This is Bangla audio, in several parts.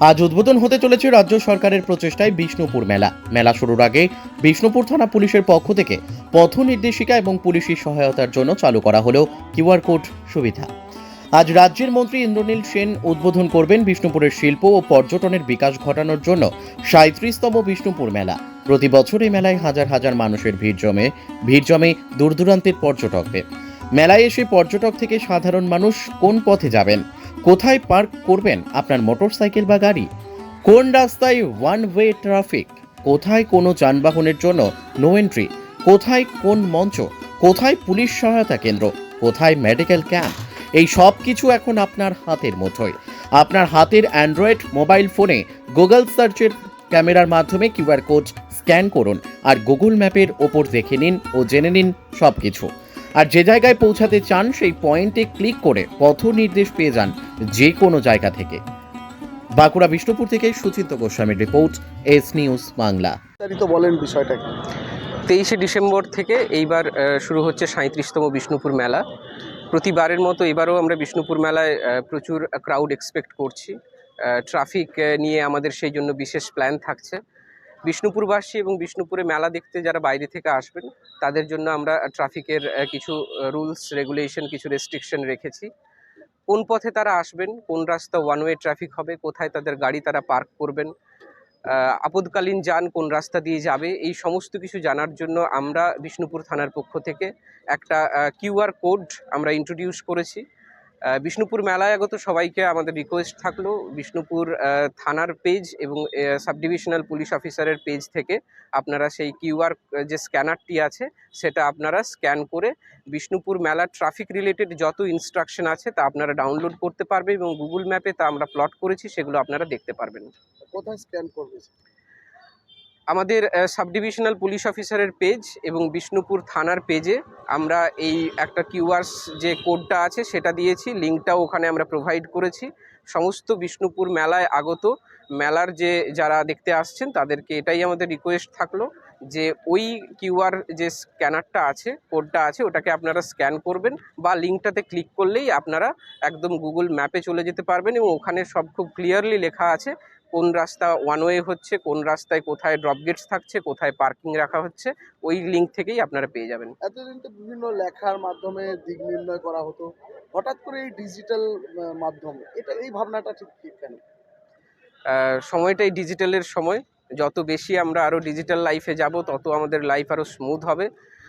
আজ উদ্বোধন হতে চলেছে রাজ্য সরকারের প্রচেষ্টায় বিষ্ণুপুর মেলা। মেলা শুরুর আগে বিষ্ণুপুর থানা পুলিশের পক্ষ থেকে পথ নির্দেশিকা এবং পুলিশি সহায়তার জন্য চালু করা হলো কিউআর কোড সুবিধা। আজ রাজ্যের মন্ত্রী ইন্দ্রনীল সেন উদ্বোধন করবেন বিষ্ণুপুরের শিল্প ও পর্যটনের বিকাশ ঘটানোর জন্য সাঁত্রিশতম বিষ্ণুপুর মেলা। প্রতি বছর এই মেলায় হাজার হাজার মানুষের ভিড় জমে ভিড় জমে দূর দূরান্তের পর্যটকদের। মেলায় এসে পর্যটক থেকে সাধারণ মানুষ কোন পথে যাবেন? কোথায় পার্ক করবেন আপনার মোটরসাইকেল বা গাড়ি? কোন রাস্তায় ওয়ান ওয়ে ট্রাফিক কোথায় কোনো যানবাহনের জন্য নো এন্ট্রি কোথায় কোন মঞ্চ? কোথায় পুলিশ সহায়তা কেন্দ্র? কোথায় মেডিকেল ক্যাম্প এই সব কিছু এখন আপনার হাতের মুঠোয় আপনার হাতের অ্যান্ড্রয়েড মোবাইল ফোনে গুগল সার্চের ক্যামেরার মাধ্যমে কিউআর কোড স্ক্যান করুন আর গুগল ম্যাপের ওপর দেখে নিন ও জেনে নিন সব কিছু আর যে জায়গায় পৌঁছাতে চান সেই পয়েন্টে ক্লিক করে পথ নির্দেশ পেয়ে যান যে কোনো জায়গা থেকে। বাঁকুড়া বিষ্ণুপুর থেকে সুচিন্ত গোস্বামীর রিপোর্ট এস নিউজ বাংলা। বিস্তারিত বলেন বিষয়টা তেইশে ডিসেম্বর থেকে এইবার শুরু হচ্ছে সাঁত্রিশতম বিষ্ণুপুর মেলা। প্রতিবারের মতো এবারও আমরা বিষ্ণুপুর মেলায় প্রচুর ক্রাউড এক্সপেক্ট করছি। ট্রাফিক নিয়ে আমাদের সেই জন্য বিশেষ প্ল্যান থাকছে। বিষ্ণুপুরবাসী এবং বিষ্ণুপুরে মেলা দেখতে যারা বাইরে থেকে আসবেন, তাদের জন্য আমরা ট্রাফিকের কিছু রুলস রেগুলেশন কিছু রেস্ট্রিকশন রেখেছি। কোন পথে তারা আসবেন, কোন রাস্তা ওয়ান ওয়ে ট্রাফিক হবে, কোথায় তাদের গাড়ি তারা পার্ক করবেন আপদকালীন যান কোন রাস্তা দিয়ে যাবে, এই সমস্ত কিছু জানার জন্য আমরা বিষ্ণুপুর থানার পক্ষ থেকে একটা কিউআর কোড আমরা ইন্ট্রোডিউস করেছি। বিষ্ণুপুর মেলায় আগত সবাইকে আমাদের রিকোয়েস্ট থাকল বিষ্ণুপুর থানার পেজ এবং সাব ডিভিশনাল পুলিশ অফিসারের পেজ থেকে। আপনারা সেই কিউআর যে স্ক্যানারটি আছে, সেটা আপনারা স্ক্যান করে বিষ্ণুপুর মেলার ট্রাফিক রিলেটেড যত ইনস্ট্রাকশন আছে, তা আপনারা ডাউনলোড করতে পারবে এবং গুগল ম্যাপে তা আমরা প্লট করেছি, সেগুলো আপনারা দেখতে পারবেন। কোথায় স্ক্যান করবে? আমাদের সাব ডিভিশনাল পুলিশ অফিসারের পেজ এবং বিষ্ণুপুর থানার পেজে আমরা এই একটা কিউআর যে কোডটা আছে সেটা দিয়েছি, লিঙ্কটাও ওখানে আমরা প্রোভাইড করেছি। সমস্ত বিষ্ণুপুর মেলায় আগত, মেলার যে যারা দেখতে আসছেন তাদেরকে এটাই আমাদের রিকোয়েস্ট থাকল যে ওই কিউআর যে স্ক্যানারটা আছে, কোডটা আছে, ওটাকে আপনারা স্ক্যান করবেন বা লিঙ্কটাতে ক্লিক করলেই আপনারা একদম গুগল ম্যাপে চলে যেতে পারবেন এবং ওখানে সব খুব ক্লিয়ারলি লেখা আছে। কোন রাস্তা ওয়ান ওয়ে হচ্ছে কোন রাস্তায় কোথায় ড্রপ গেটস থাকছে কোথায় পার্কিং রাখা হচ্ছে ওই লিঙ্ক থেকেই আপনারা পেয়ে যাবেন। এতদিন তো বিভিন্ন লেখার মাধ্যমে দিক নির্ণয় করা হতো। হঠাৎ করে এই ডিজিটাল মাধ্যম এটা এই ভাবনাটা ঠিক ঠিক কেন? সময়টাই ডিজিটালের সময়। যত বেশি আমরা আরও ডিজিটাল লাইফে যাব তত আমাদের লাইফ আরও স্মুথ হবে।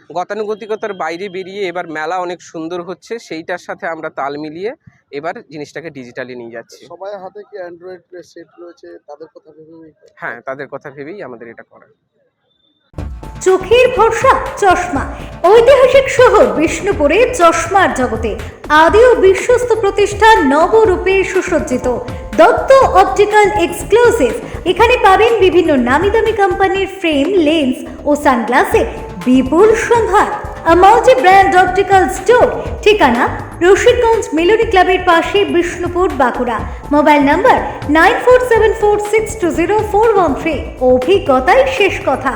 গতানুগতিকতার বাইরে বেরিয়ে এবার মেলা অনেক সুন্দর হচ্ছে সেইটার সাথে আমরা তাল মিলিয়ে এবার জিনিসটাকে ডিজিটালি নিয়ে যাচ্ছি। সবাই হাতে কি অ্যান্ড্রয়েড সেট রয়েছে তাদের কথা ভেবে হ্যাঁ তাদের কথা ভেবেই আমাদের এটা করা। চোখের ভরসা চশমা। ঐতিহাসিক শহর বিষ্ণুপুরে চশমার জগতে আদি ও বিশ্বস্ত প্রতিষ্ঠান নবরূপে সুসজ্জিত। Dutta optical exclusive. এখানে পাবেন বিভিন্ন নামি দামি কোম্পানির ফ্রেম লেন্স ও সানগ্লাসের বিপুল সম্ভার। Multi brand optical store. ঠিকানা রশিদগঞ্জ মেলোডি ক্লাবের পাশে Bishnupur, Bankura. Mobile number nine four seven four six two zero four one three. অভিজ্ঞতাই শেষ কথা।